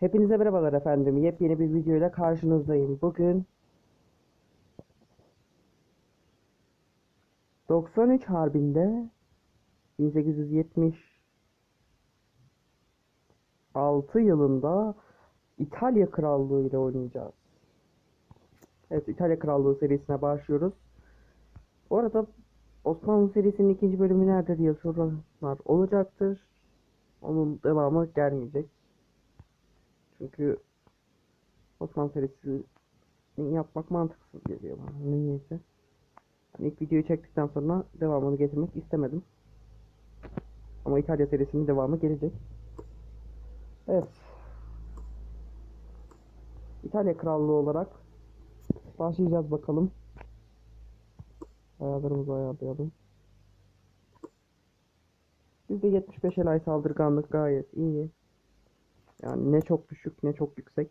Hepinize merhabalar efendim. Yepyeni bir video ile karşınızdayım. Bugün 93 Harbi'nde 1876 yılında İtalya Krallığı ile oynayacağız. Evet İtalya Krallığı serisine başlıyoruz. Bu arada Osmanlı serisinin ikinci bölümü nerede diye soranlar olacaktır. Onun devamı gelmeyecek. Çünkü Osmanlı serisini yapmak mantıksız geliyor bana. Niyeyse. Yani ilk videoyu çektikten sonra devamını getirmek istemedim. Ama İtalya serisinin devamı gelecek. Evet. İtalya Krallığı olarak başlayacağız bakalım. Ayarlarımızı ayarlayalım. Bizde 75 el ay saldırganlık gayet iyi. Yani ne çok düşük ne çok yüksek.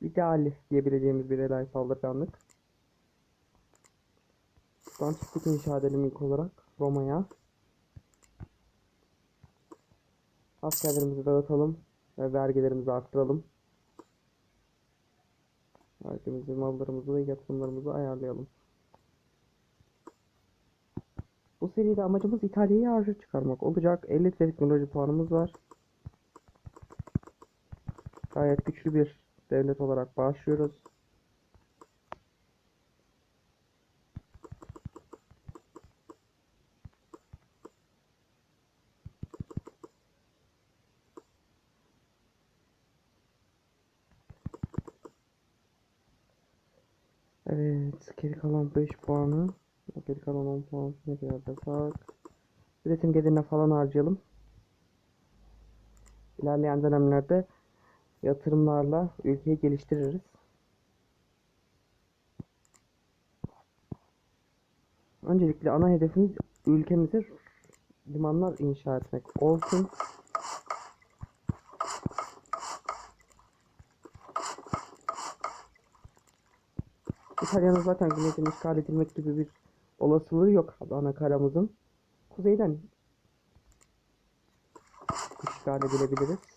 İdeal diyebileceğimiz bir el ay saldırganlık. Buradan çıktık inşa edelim ilk olarak Roma'ya. Askerlerimizi dağıtalım ve vergilerimizi arttıralım. Vergimizi, mallarımızı ve yatırımlarımızı ayarlayalım. Bu seride amacımız İtalya'yı harcı çıkarmak olacak. 50 teknoloji puanımız var. Gayet güçlü bir devlet olarak başlıyoruz. Evet, geri kalan 5 puanı, geri kalan 10 puan ne kadar yaparsak. Üretim gelirine falan harcayalım. İlerleyen dönemlerde yatırımlarla ülkeyi geliştiririz. Öncelikle ana hedefimiz ülkemize limanlar inşa etmek olsun. İtalya'nın zaten güneyden işgal edilmek gibi bir olasılığı yok ana karamızın. Kuzeyden işgal edilebiliriz.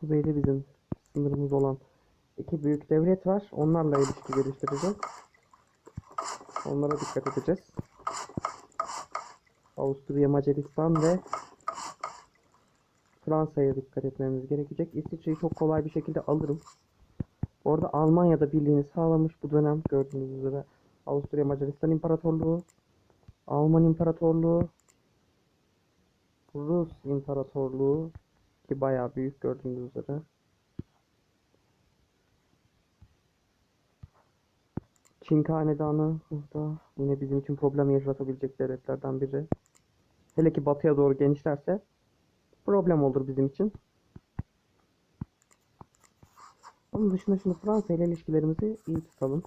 Kuzeyde bizim sınırımız olan iki büyük devlet var. Onlarla ilişki geliştireceğiz. Onlara dikkat edeceğiz. Avusturya, Macaristan ve Fransa'ya dikkat etmemiz gerekecek. İsviçre'yi çok kolay bir şekilde alırım. Orada Almanya'da birliğini sağlamış bu dönem gördüğünüz üzere. Avusturya Macaristan İmparatorluğu, Alman İmparatorluğu, Rus İmparatorluğu ki bayağı büyük gördüğünüz üzere. Çin Hanedanı burada yine bizim için problem yaratabilecek devletlerden biri. Hele ki batıya doğru genişlerse problem olur bizim için. Onun dışında şimdi Fransa ile ilişkilerimizi iyi tutalım.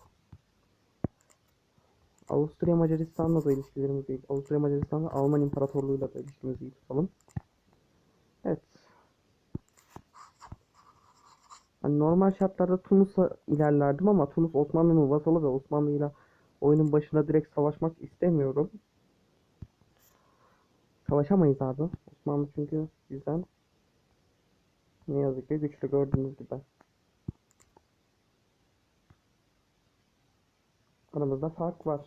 Avusturya Macaristan'la da ilişkilerimizi iyi. Avusturya Macaristan'la Alman İmparatorluğu'yla da ilişkimizi iyi tutalım. Evet. Hani normal şartlarda Tunus'a ilerlerdim ama Tunus Osmanlı'nın vasalı ve Osmanlı'yla oyunun başında direkt savaşmak istemiyorum. Savaşamayız abi. Osmanlı çünkü bizden ne yazık ki güçlü gördüğünüz gibi. Aramızda fark var.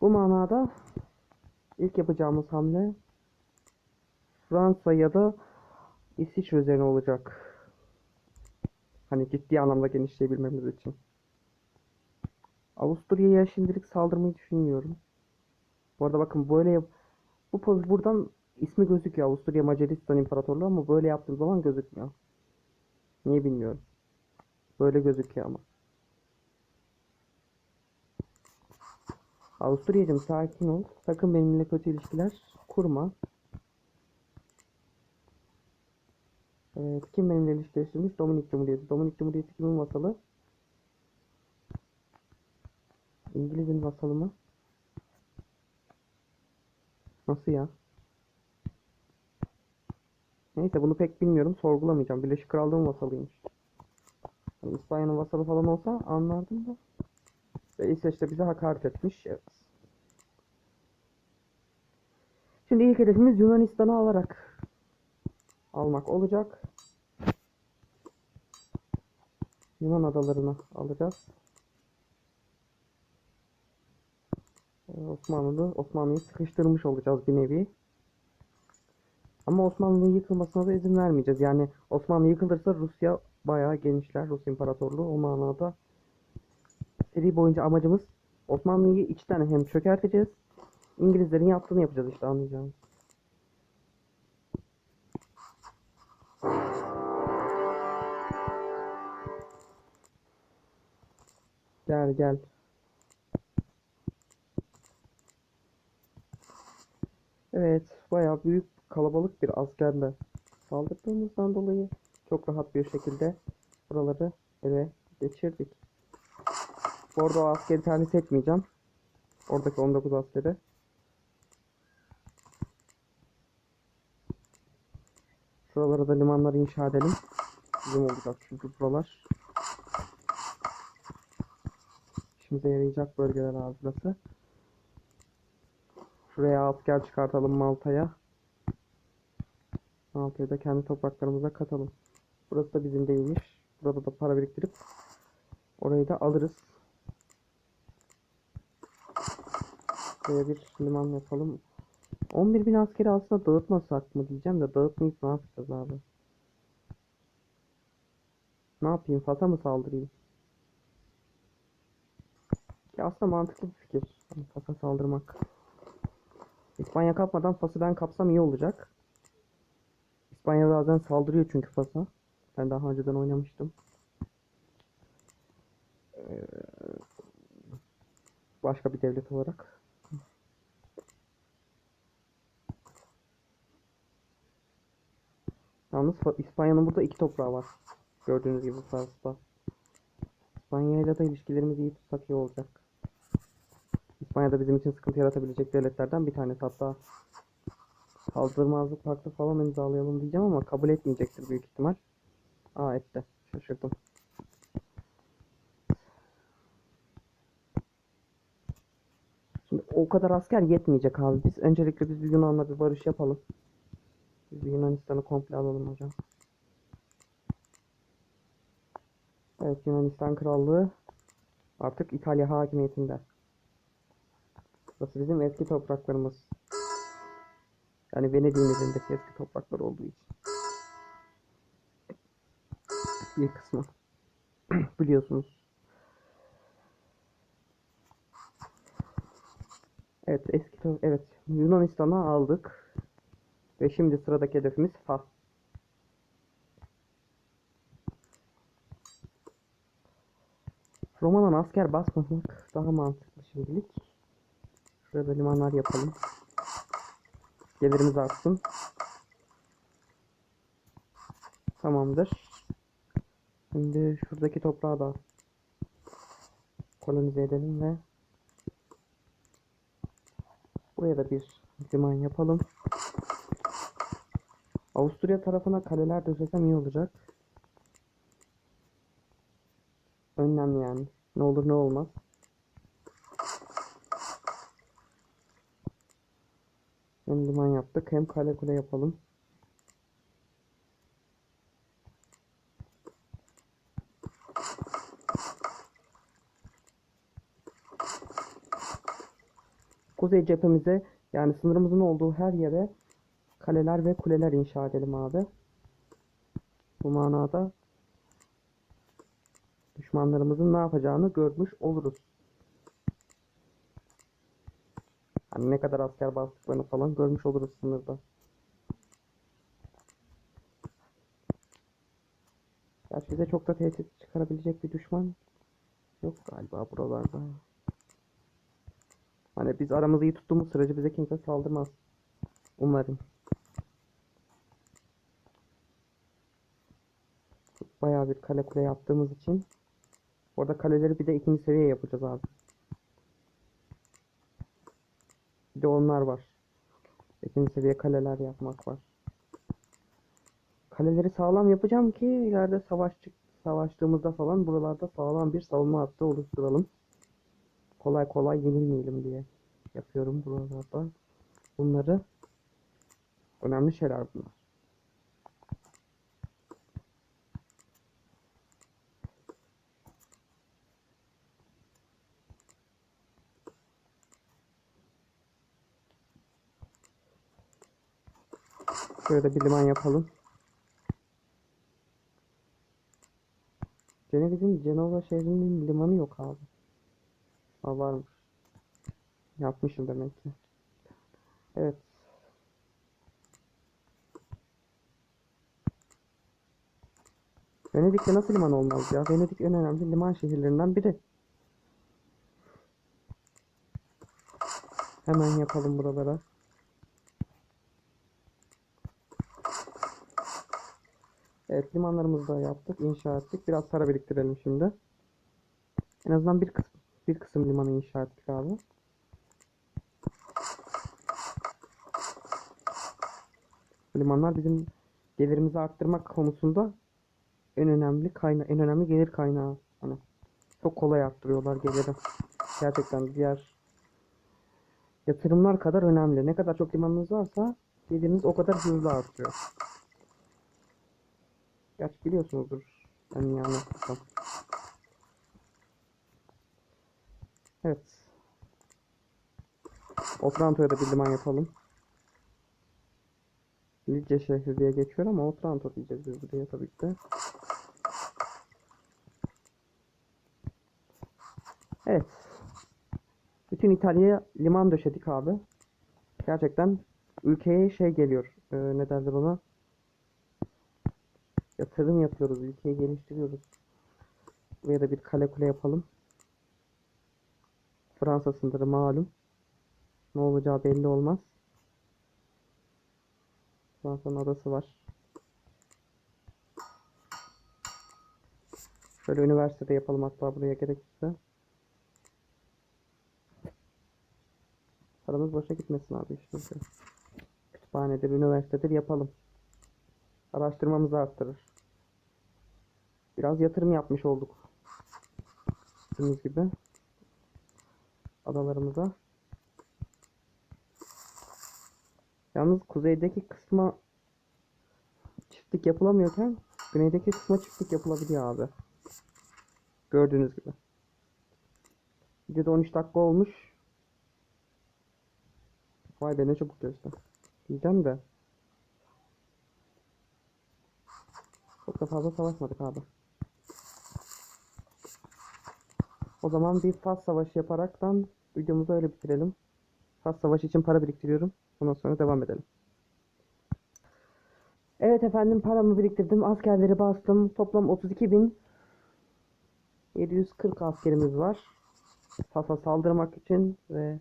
Bu manada ilk yapacağımız hamle Fransa ya da İsviçre üzerine olacak. Hani ciddi anlamda genişleyebilmemiz için. Avusturya'ya şimdilik saldırmayı düşünmüyorum. Bu arada bakın böyle bu poz buradan ismi gözüküyor Avusturya Macaristan İmparatorluğu ama böyle yaptığım zaman gözükmüyor. Niye bilmiyorum. Böyle gözüküyor ama. Avusturya'cım sakin ol. Sakın benimle kötü ilişkiler kurma. Evet, kim benimle ilişkileştirmiş? Dominik Cumhuriyeti. Dominik Cumhuriyeti kimin vasalı? İngiliz'in vasalı mı? Nasıl ya? Neyse bunu pek bilmiyorum. Sorgulamayacağım. Birleşik Krallığın vasalıymış. Yani İspanya'nın vasalı falan olsa anlardım da. Ve İsveç'te bize hakaret etmiş. Evet. Şimdi ilk hedefimiz Yunanistan'ı alarak almak olacak. Yunan adalarını alacağız. Ee, Osmanlı Osmanlı'yı sıkıştırmış olacağız bir nevi. Ama Osmanlı'nın yıkılmasına da izin vermeyeceğiz. Yani Osmanlı yıkılırsa Rusya bayağı genişler. Rus İmparatorluğu o manada. Seri boyunca amacımız Osmanlı'yı içten hem çökerteceğiz. İngilizlerin yaptığını yapacağız işte anlayacağınız. Gel gel. Evet, bayağı büyük kalabalık bir askerle saldırdığımızdan dolayı çok rahat bir şekilde buraları ele geçirdik. Bu arada o askeri terhis etmeyeceğim. Oradaki 19 askeri. Şuralara da limanları inşa edelim. Bizim olacak çünkü buralar. İşimize yarayacak bölgeler abi burası. Şuraya asker çıkartalım Malta'ya. Malta'yı da kendi topraklarımıza katalım. Burası da bizim değilmiş. Burada da para biriktirip orayı da alırız. Buraya bir liman yapalım. 11 bin askeri aslında dağıtmasak mı diyeceğim de dağıtmayıp ne yapacağız abi? Ne yapayım? Fas'a mı saldırayım? Ki aslında mantıklı bir fikir. Hani Fas'a saldırmak. İspanya kapmadan Fas'ı ben kapsam iyi olacak. İspanya bazen saldırıyor çünkü Fas'a. Ben daha önceden oynamıştım. Ee, başka bir devlet olarak. Yalnız İspanya'nın burada iki toprağı var. Gördüğünüz gibi Fas'ta. İspanya ile de ilişkilerimizi iyi tutsak iyi olacak. İspanya da bizim için sıkıntı yaratabilecek devletlerden bir tanesi. Hatta saldırmazlık paktı falan imzalayalım diyeceğim ama kabul etmeyecektir büyük ihtimal. Aa etti. Şaşırdım. Şimdi o kadar asker yetmeyecek abi. Biz öncelikle biz bir Yunan'la bir barış yapalım. Biz bir Yunanistan'ı komple alalım hocam. Evet Yunanistan Krallığı artık İtalya hakimiyetinde. Burası bizim eski topraklarımız. Yani Venedik'in elindeki eski topraklar olduğu için. Bir kısmı. Biliyorsunuz. Evet eski evet Yunanistan'ı aldık. Ve şimdi sıradaki hedefimiz Fas. Roma'dan asker basmamak daha mantıklı şimdilik. Şurada limanlar yapalım. Gelirimiz artsın. Tamamdır. Şimdi şuradaki toprağı da kolonize edelim ve buraya da bir liman yapalım. Avusturya tarafına kaleler döşesem iyi olacak. Önlem yani. Ne olur ne olmaz. Hem yaptık hem kale kule yapalım. Kuzey cephemize yani sınırımızın olduğu her yere kaleler ve kuleler inşa edelim abi. Bu manada düşmanlarımızın ne yapacağını görmüş oluruz. Hani ne kadar asker bastıklarını falan görmüş oluruz sınırda. Gerçi bize çok da tehdit çıkarabilecek bir düşman yok galiba buralarda. Hani biz aramızı iyi tuttuğumuz sürece bize kimse saldırmaz. Umarım. Bayağı bir kale kule yaptığımız için orada kaleleri bir de ikinci seviye yapacağız abi. Bir de onlar var. İkinci seviye kaleler yapmak var. Kaleleri sağlam yapacağım ki ileride savaş savaştığımızda falan buralarda sağlam bir savunma hattı oluşturalım. Kolay kolay yenilmeyelim diye yapıyorum buralarda bunları. Önemli şeyler bunlar. Şöyle bir liman yapalım. Ceneviz'in Cenova şehrinin limanı yok abi. Ha varmış. Yapmışım demek ki. Evet. Venedik'te nasıl liman olmaz ya? Venedik en önemli liman şehirlerinden biri. Hemen yapalım buralara. Evet limanlarımızı da yaptık, inşa ettik. Biraz para biriktirelim şimdi. En azından bir kısım, bir kısım limanı inşa ettik abi. Limanlar bizim gelirimizi arttırmak konusunda en önemli kaynağı, en önemli gelir kaynağı. Hani çok kolay arttırıyorlar geliri. Gerçekten diğer yatırımlar kadar önemli. Ne kadar çok limanınız varsa geliriniz o kadar hızlı artıyor. Gerçi biliyorsunuzdur. Ben niye anlatırsam. Evet. Otranto'ya da bir liman yapalım. Lidya şehri diye geçiyor ama Otranto diyeceğiz biz buraya tabii ki de. Evet. Bütün İtalya'ya liman döşedik abi. Gerçekten ülkeye şey geliyor. Ee, ne derler ona? Yatırım yapıyoruz. Ülkeyi geliştiriyoruz. Buraya da bir kale kule yapalım. Fransa sınırı malum. Ne olacağı belli olmaz. Fransa'nın adası var. Şöyle üniversitede yapalım hatta buraya gerekirse. Paramız boşa gitmesin abi işte. Kütüphanedir, üniversitedir yapalım. Araştırmamızı arttırır. Biraz yatırım yapmış olduk. Gördüğünüz gibi. Adalarımıza. Yalnız kuzeydeki kısma çiftlik yapılamıyorken güneydeki kısma çiftlik yapılabiliyor abi. Gördüğünüz gibi. Videoda 13 dakika olmuş. Vay be ne çabuk geçti. Diyeceğim de. Çok da fazla savaşmadık abi. O zaman bir Fas savaşı yaparaktan videomuzu öyle bitirelim. Fas savaşı için para biriktiriyorum. Ondan sonra devam edelim. Evet efendim paramı biriktirdim. Askerleri bastım. Toplam 32.740 askerimiz var. Fas'a saldırmak için ve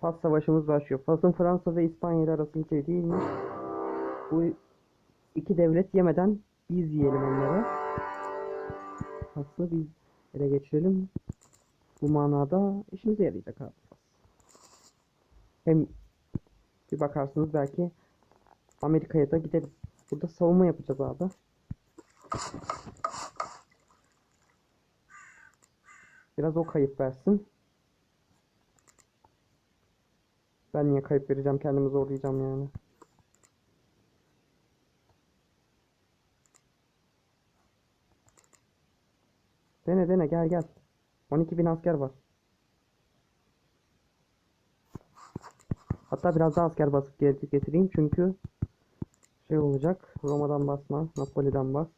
Fas savaşımız başlıyor. Fas'ın Fransa ve İspanya ile arasındaki değil mi? Bu iki devlet yemeden biz yiyelim onları. Fas'ı biz ele geçirelim. Bu manada işimize yarayacak abi. Hem bir bakarsınız belki Amerika'ya da gideriz. Burada savunma yapacağız abi. Biraz o kayıp versin. Ben niye kayıp vereceğim? Kendimi zorlayacağım yani. Dene gel gel. 12 bin asker var. Hatta biraz daha asker basıp getireyim çünkü şey olacak. Roma'dan basma, Napoli'den bas.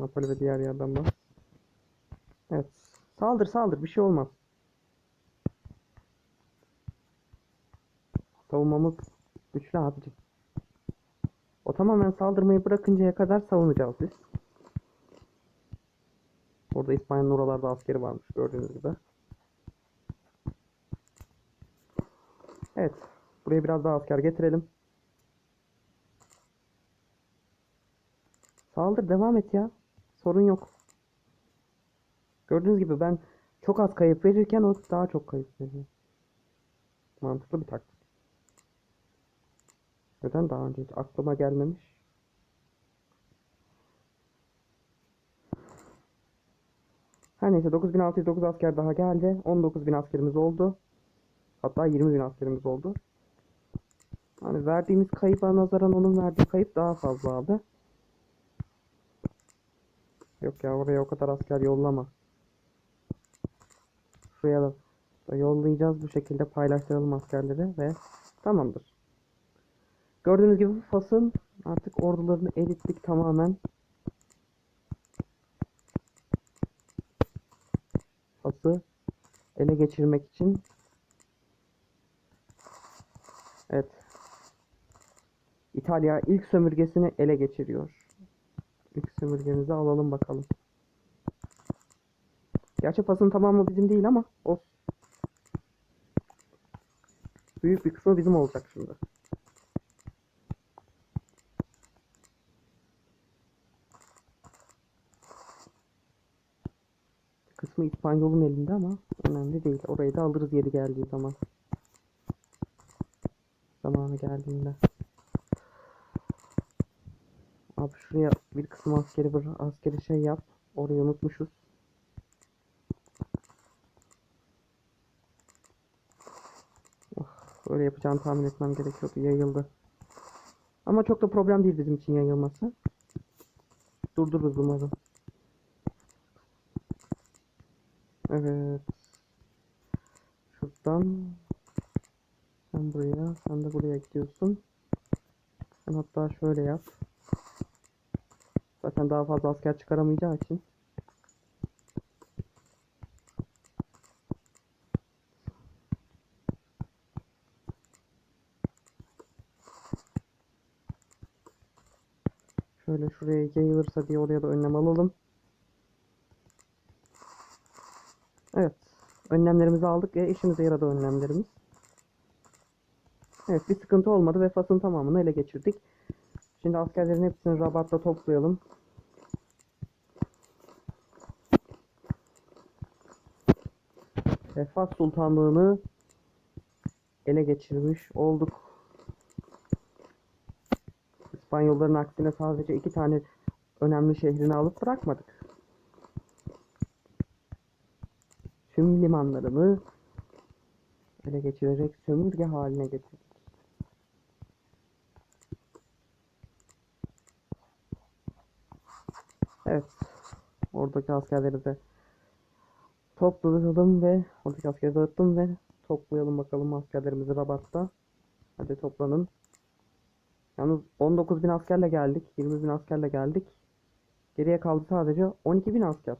Napoli ve diğer yerden bas. Evet. Saldır saldır bir şey olmaz. Savunmamız güçlü abicim. O tamamen saldırmayı bırakıncaya kadar savunacağız biz. Orada İspanya'nın oralarda askeri varmış gördüğünüz gibi. Evet. Buraya biraz daha asker getirelim. Saldır devam et ya. Sorun yok. Gördüğünüz gibi ben çok az kayıp verirken o daha çok kayıp veriyor. Mantıklı bir taktik. Neden daha önce hiç aklıma gelmemiş? Her neyse 9609 asker daha geldi. 19000 askerimiz oldu. Hatta 20000 askerimiz oldu. Hani verdiğimiz kayıba nazaran onun verdiği kayıp daha fazla abi. Yok ya oraya o kadar asker yollama. Şuraya da yollayacağız bu şekilde paylaştıralım askerleri ve tamamdır. Gördüğünüz gibi Fas'ın artık ordularını erittik tamamen. Fas'ı ele geçirmek için. Evet. İtalya ilk sömürgesini ele geçiriyor. İlk sömürgemizi alalım bakalım. Gerçi Fas'ın tamamı bizim değil ama olsun. Büyük bir kısmı bizim olacak şimdi. Bir kısmı İspanyol'un elinde ama önemli değil. Orayı da alırız yeri geldiği zaman. Zamanı geldiğinde. Abi şuraya bir kısım askeri bir askeri şey yap. Orayı unutmuşuz. Oh, öyle yapacağını tahmin etmem gerekiyordu. Yayıldı. Ama çok da problem değil bizim için yayılması. Durdururuz umarım. Evet. Şuradan sen buraya, sen de buraya gidiyorsun. Sen hatta şöyle yap. Zaten daha fazla asker çıkaramayacağı için. Şöyle şuraya yayılırsa diye oraya da önlem alalım. Evet. Önlemlerimizi aldık ve işimize yaradı önlemlerimiz. Evet bir sıkıntı olmadı ve Fas'ın tamamını ele geçirdik. Şimdi askerlerin hepsini Rabat'ta toplayalım. Ve Fas Sultanlığı'nı ele geçirmiş olduk. İspanyolların aksine sadece iki tane önemli şehrini alıp bırakmadık. Tüm limanlarını ele geçirerek sömürge haline getirdik. Evet. Oradaki askerleri de topladım ve oradaki askeri dağıttım ve toplayalım bakalım askerlerimizi Rabat'ta. Hadi toplanın. Yalnız 19 bin askerle geldik. 20 bin askerle geldik. Geriye kaldı sadece 12 bin asker.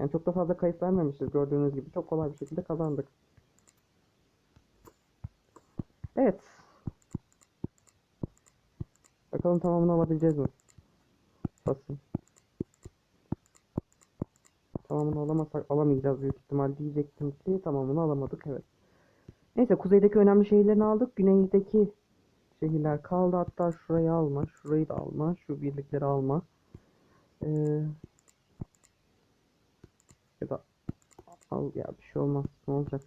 Yani çok da fazla kayıp vermemişiz gördüğünüz gibi. Çok kolay bir şekilde kazandık. Evet. Bakalım tamamını alabileceğiz mi? Basın. Tamamını alamazsak alamayacağız büyük ihtimal diyecektim ki tamamını alamadık evet. Neyse kuzeydeki önemli şehirlerini aldık. Güneydeki şehirler kaldı. Hatta şurayı alma, şurayı da alma, şu birlikleri alma. Ee, ya da al ya bir şey olmaz. Ne olacak?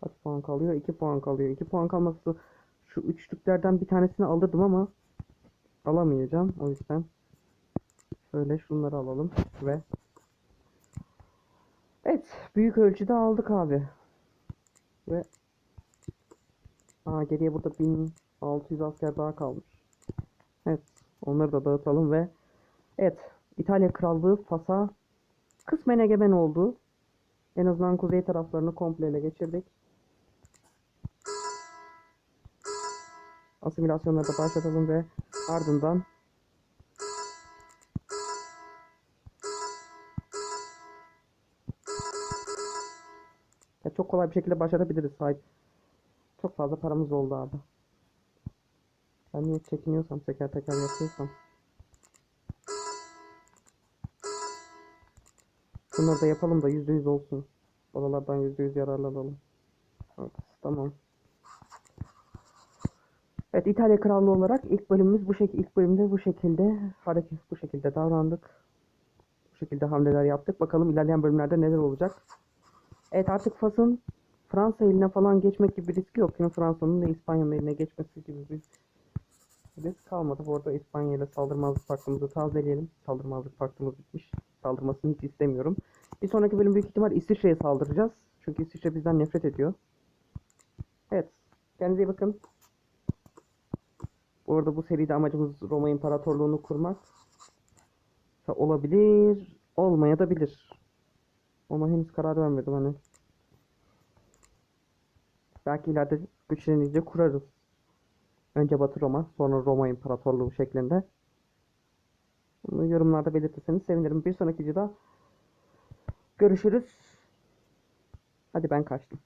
Kaç puan kalıyor? 2 puan kalıyor. 2 puan kalması şu üçlüklerden bir tanesini alırdım ama alamayacağım. O yüzden şöyle şunları alalım ve Evet, büyük ölçüde aldık abi. Ve Aa, geriye burada 1600 asker daha kalmış. Evet, onları da dağıtalım ve evet, İtalya Krallığı Fas'a kısmen egemen oldu. En azından kuzey taraflarını komple ele geçirdik. Asimilasyonları da başlatalım ve ardından Ya çok kolay bir şekilde başarabiliriz sahip. Çok fazla paramız oldu abi. Ben niye çekiniyorsam teker teker yapıyorsam. Bunları da yapalım da yüzde yüz olsun. Oralardan yüzde yüz yararlanalım. Evet, tamam. Evet İtalya Krallığı olarak ilk bölümümüz bu şekilde ilk bölümde bu şekilde hareket bu şekilde davrandık. Bu şekilde hamleler yaptık. Bakalım ilerleyen bölümlerde neler olacak. Evet artık Fas'ın Fransa eline falan geçmek gibi bir riski yok. Çünkü Fransa'nın da İspanya'nın eline geçmesi gibi bir risk kalmadı. Bu arada İspanya ile saldırmazlık paktımızı tazeleyelim. Saldırmazlık paktımız bitmiş. saldırmasını hiç istemiyorum. Bir sonraki bölüm büyük ihtimal İsviçre'ye saldıracağız. Çünkü İsviçre bizden nefret ediyor. Evet. Kendinize iyi bakın. Bu arada bu seride amacımız Roma İmparatorluğunu kurmak. Olabilir, olmaya da bilir. Ama henüz karar vermedim hani. Belki ileride güçlenince kurarız. Önce Batı Roma, sonra Roma İmparatorluğu şeklinde. Bunu yorumlarda belirtirseniz sevinirim. Bir sonraki videoda görüşürüz. Hadi ben kaçtım.